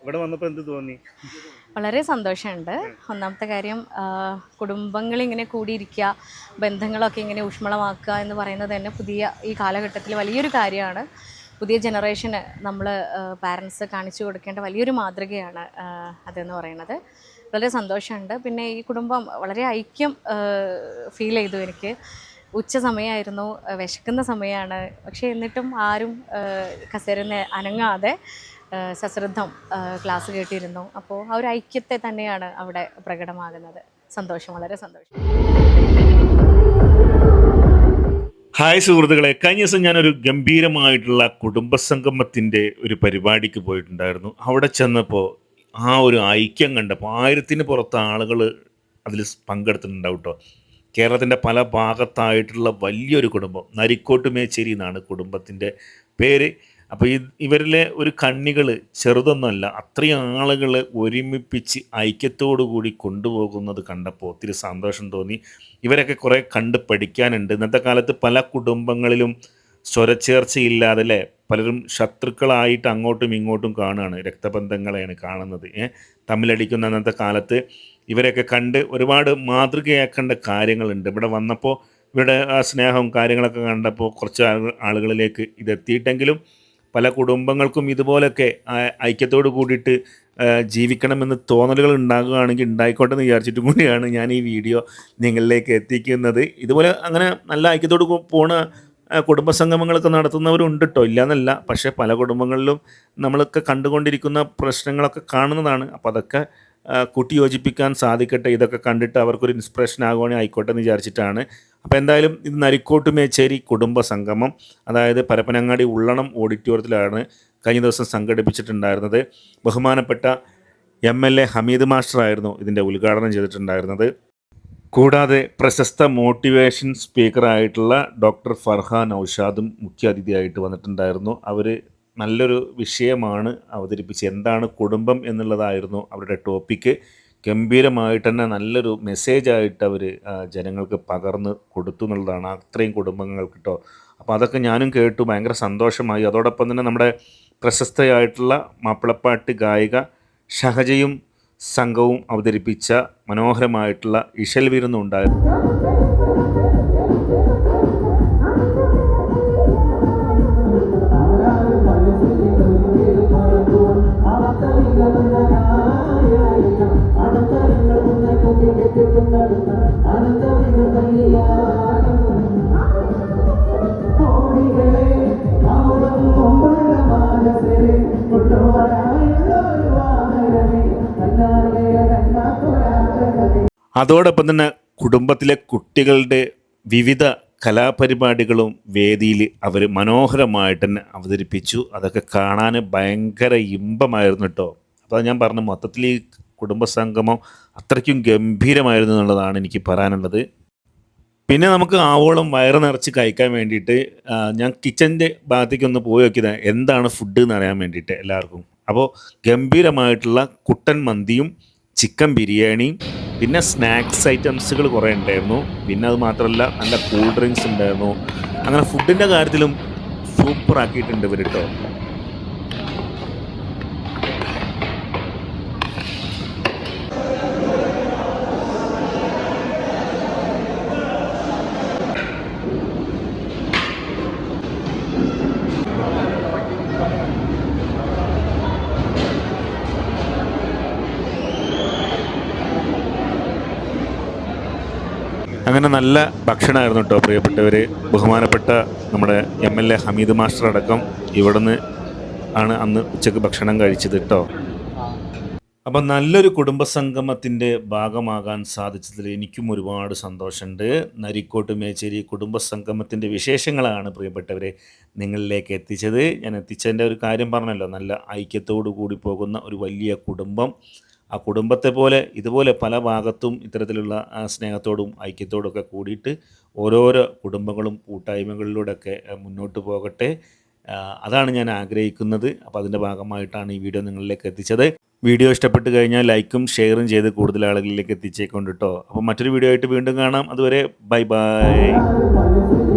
ഇവിടെ വന്നപ്പോൾ വളരെ സന്തോഷമുണ്ട്. ഒന്നാമത്തെ കാര്യം കുടുംബങ്ങൾ ഇങ്ങനെ കൂടിയിരിക്കുക ബന്ധങ്ങളൊക്കെ ഇങ്ങനെ ഊഷ്മളമാക്കുക എന്ന് പറയുന്നത് തന്നെ പുതിയ ഈ കാലഘട്ടത്തിൽ വലിയൊരു കാര്യമാണ്. പുതിയ ജനറേഷന് നമ്മൾ പാരൻസ് കാണിച്ചു കൊടുക്കേണ്ട വലിയൊരു മാതൃകയാണ് അതെന്ന് പറയുന്നത്. വളരെ സന്തോഷമുണ്ട്. പിന്നെ ഈ കുടുംബം വളരെ ഐക്യം ഫീൽ ചെയ്തു എനിക്ക്. ഉച്ച സമയമായിരുന്നു വിശക്കുന്ന സമയമാണ്. പക്ഷേ എന്നിട്ടും ആരും കസേരന്ന് അനങ്ങാതെ സശ്രദ്ധം ക്ലാസ് കേട്ടിരുന്നു. അപ്പോൾ ആ ഒരു ഐക്യത്തെ തന്നെയാണ് അവിടെ പ്രകടമാകുന്നത്. സന്തോഷം വളരെ സന്തോഷം. ഹായ് സുഹൃത്തുക്കളെ കഴിഞ്ഞ ദിവസം ഞാനൊരു ഗംഭീരമായിട്ടുള്ള കുടുംബസംഗമത്തിന്റെ ഒരു പരിപാടിക്ക് പോയിട്ടുണ്ടായിരുന്നു. അവിടെ ചെന്നപ്പോൾ ആ ഒരു ഐക്യം കണ്ടപ്പോൾ ആയിരത്തിന് പുറത്ത് ആളുകൾ അതിൽ പങ്കെടുത്തിട്ടുണ്ടാവും കേട്ടോ കേരളത്തിന്റെ പല ഭാഗത്തായിട്ടുള്ള വലിയൊരു കുടുംബം നരിക്കോട്ട് മേച്ചേരി എന്നാണ് കുടുംബത്തിന്റെ പേര്. അപ്പോൾ ഈ ഇവരിലെ ഒരു കണ്ണികൾ ചെറുതൊന്നുമല്ല അത്രയും ആളുകൾ ഒരുമിപ്പിച്ച് ഐക്യത്തോടു കൂടി കൊണ്ടുപോകുന്നത് കണ്ടപ്പോൾ ഒത്തിരി സന്തോഷം തോന്നി. ഇവരൊക്കെ കുറേ കണ്ട് പഠിക്കാനുണ്ട്. ഇന്നത്തെ കാലത്ത് പല കുടുംബങ്ങളിലും സ്വരച്ചേർച്ചയില്ലാതെ അല്ലേ? പലരും ശത്രുക്കളായിട്ട് അങ്ങോട്ടും ഇങ്ങോട്ടും കാണുകയാണ് രക്തബന്ധങ്ങളെയാണ് കാണുന്നത്. ഏ തമ്മിലടിക്കുന്ന അന്നത്തെ കാലത്ത് ഇവരെയൊക്കെ കണ്ട് ഒരുപാട് മാതൃകയാക്കേണ്ട കാര്യങ്ങളുണ്ട്. ഇവിടെ വന്നപ്പോൾ ഇവിടെ ആ സ്നേഹവും കാര്യങ്ങളൊക്കെ കണ്ടപ്പോൾ കുറച്ച് ആളു- ആളുകളിലേക്ക് ഇതെത്തിയിട്ടെങ്കിലും പല കുടുംബങ്ങൾക്കും ഇതുപോലൊക്കെ ഐക്യത്തോട് കൂടിയിട്ട് ജീവിക്കണമെന്ന് തോന്നലുകൾ ഉണ്ടാകുകയാണെങ്കിൽ ഉണ്ടായിക്കോട്ടെ എന്ന് വിചാരിച്ചിട്ട് കൂടിയാണ് ഞാൻ ഈ വീഡിയോ നിങ്ങളിലേക്ക് എത്തിക്കുന്നത്. ഇതുപോലെ അങ്ങനെ നല്ല ഐക്യത്തോട് പോണ കുടുംബ കുടുംബസംഗമങ്ങളൊക്കെ നടത്തുന്നവരുണ്ട് കേട്ടോ ഇല്ലയെന്നല്ല പക്ഷേ പല കുടുംബങ്ങളിലും നമ്മളൊക്കെ കണ്ടുകൊണ്ടിരിക്കുന്ന പ്രശ്നങ്ങളൊക്കെ കാണുന്നതാണ്. അപ്പോൾ അതൊക്കെ കൂട്ടിയോജിപ്പിക്കാൻ സാധിക്കട്ടെ ഇതൊക്കെ കണ്ടിട്ട് അവർക്കൊരു ഇൻസ്പിറേഷൻ ആകുവാണെങ്കിൽ ആയിക്കോട്ടെ എന്ന് വിചാരിച്ചിട്ടാണ്. അപ്പോൾ എന്തായാലും ഇത് നരിക്കോട്ട് മേച്ചേരി കുടുംബ സംഗമം അതായത് പരപ്പനങ്ങാടി ഉള്ളണം ഓഡിറ്റോറിയത്തിലാണ് കഴിഞ്ഞ ദിവസം സംഘടിപ്പിച്ചിട്ടുണ്ടായിരുന്നത്. ബഹുമാനപ്പെട്ട M L A Hameed master ആയിരുന്നു ഇതിന്റെ ഉദ്ഘാടനം ചെയ്തിട്ടുണ്ടായിരുന്നത്. കൂടാതെ പ്രശസ്ത മോട്ടിവേഷൻ സ്പീക്കറായിട്ടുള്ള ഡോക്ടർ ഫർഹാൻ ഔഷാദും മുഖ്യാതിഥിയായിട്ട് വന്നിട്ടുണ്ടായിരുന്നു. അവർ നല്ലൊരു വിഷയമാണ് അവതരിപ്പിച്ചത്. എന്താണ് കുടുംബം എന്നുള്ളതായിരുന്നു അവരുടെ ടോപ്പിക്ക് ഗംഭീരമായിട്ട് തന്നെ നല്ലൊരു മെസ്സേജായിട്ട് അവർ ജനങ്ങൾക്ക് പകർന്ന് കൊടുത്തു എന്നുള്ളതാണ് അത്രയും കുടുംബങ്ങൾക്ക് കേട്ടോ അപ്പോൾ അതൊക്കെ ഞാനും കേട്ടു ഭയങ്കര സന്തോഷമായി. അതോടൊപ്പം തന്നെ നമ്മുടെ പ്രശസ്തയായിട്ടുള്ള മാപ്പിളപ്പാട്ട് ഗായിക ഷഹജയും സംഘവും അവതരിപ്പിച്ച മനോഹരമായിട്ടുള്ള ഇഷൽ വിരുന്നുണ്ടായിരുന്നു അതോടൊപ്പം തന്നെ കുടുംബത്തിലെ കുട്ടികളുടെ വിവിധ കലാപരിപാടികളും വേദിയിൽ അവർ മനോഹരമായിട്ട് തന്നെ അവതരിപ്പിച്ചു. അതൊക്കെ കാണാൻ ഭയങ്കര ഇമ്പമായിരുന്നു കേട്ടോ. അപ്പോൾ ഞാൻ പറഞ്ഞു മൊത്തത്തിൽ ഈ കുടുംബസംഗമം അത്രയ്ക്കും ഗംഭീരമായിരുന്നു എന്നുള്ളതാണ് എനിക്ക് പറയാനുള്ളത്. പിന്നെ നമുക്ക് ആവോളം വയറ് നിറച്ച് കഴിക്കാൻ വേണ്ടിയിട്ട് ഞാൻ കിച്ചന്റെ ഭാഗത്തേക്ക് ഒന്ന് പോയി നോക്കിയത് എന്താണ് ഫുഡ് എന്ന് അറിയാൻ വേണ്ടിയിട്ട് എല്ലാവർക്കും. അപ്പോൾ ഗംഭീരമായിട്ടുള്ള കുട്ടൻ മന്തിയും ചിക്കൻ ബിരിയാണിയും പിന്നെ സ്നാക്സ് ഐറ്റംസുകൾ കുറേ ഉണ്ടായിരുന്നു. പിന്നെ അത് മാത്രമല്ല നല്ല കൂൾ ഡ്രിങ്ക്സ് ഉണ്ടായിരുന്നു. അങ്ങനെ ഫുഡിന്റെ കാര്യത്തിലും സൂപ്പർ ആക്കിയിട്ടുണ്ട് ഇവർ കേട്ടോ അങ്ങനെ നല്ല ഭക്ഷണമായിരുന്നു കേട്ടോ പ്രിയപ്പെട്ടവർ ബഹുമാനപ്പെട്ട നമ്മുടെ M L A Hameed master അടക്കം ഇവിടുന്ന് ആണ് അന്ന് ഉച്ചയ്ക്ക് ഭക്ഷണം കഴിച്ചത് കേട്ടോ. അപ്പം നല്ലൊരു കുടുംബസംഗമത്തിന്റെ ഭാഗമാകാൻ സാധിച്ചതിൽ എനിക്കും ഒരുപാട് സന്തോഷമുണ്ട്. നരിക്കോട്ട് മേച്ചേരി കുടുംബസംഗമത്തിന്റെ വിശേഷങ്ങളാണ് പ്രിയപ്പെട്ടവരെ നിങ്ങളിലേക്ക് എത്തിച്ചത്. ഞാൻ എത്തിച്ചതിന്റെ ഒരു കാര്യം പറഞ്ഞല്ലോ നല്ല ഐക്യത്തോടു കൂടി പോകുന്ന ഒരു വലിയ കുടുംബം. ആ കുടുംബത്തെ പോലെ ഇതുപോലെ പല ഭാഗത്തും ഇത്തരത്തിലുള്ള സ്നേഹത്തോടും ഐക്യത്തോടും ഒക്കെ കൂടിയിട്ട് ഓരോരോ കുടുംബങ്ങളും കൂട്ടായ്മകളിലൂടെയൊക്കെ മുന്നോട്ട് പോകട്ടെ. അതാണ് ഞാൻ ആഗ്രഹിക്കുന്നത്. അപ്പോൾ അതിന്റെ ഭാഗമായിട്ടാണ് ഈ വീഡിയോ നിങ്ങളിലേക്ക് എത്തിച്ചത്. വീഡിയോ ഇഷ്ടപ്പെട്ട് കഴിഞ്ഞാൽ ലൈക്കും ഷെയറും ചെയ്ത് കൂടുതൽ ആളുകളിലേക്ക് എത്തിച്ചേക്കൊണ്ട് കേട്ടോ. അപ്പോൾ മറ്റൊരു വീഡിയോ ആയിട്ട് വീണ്ടും കാണാം. അതുവരെ ബൈ ബൈ.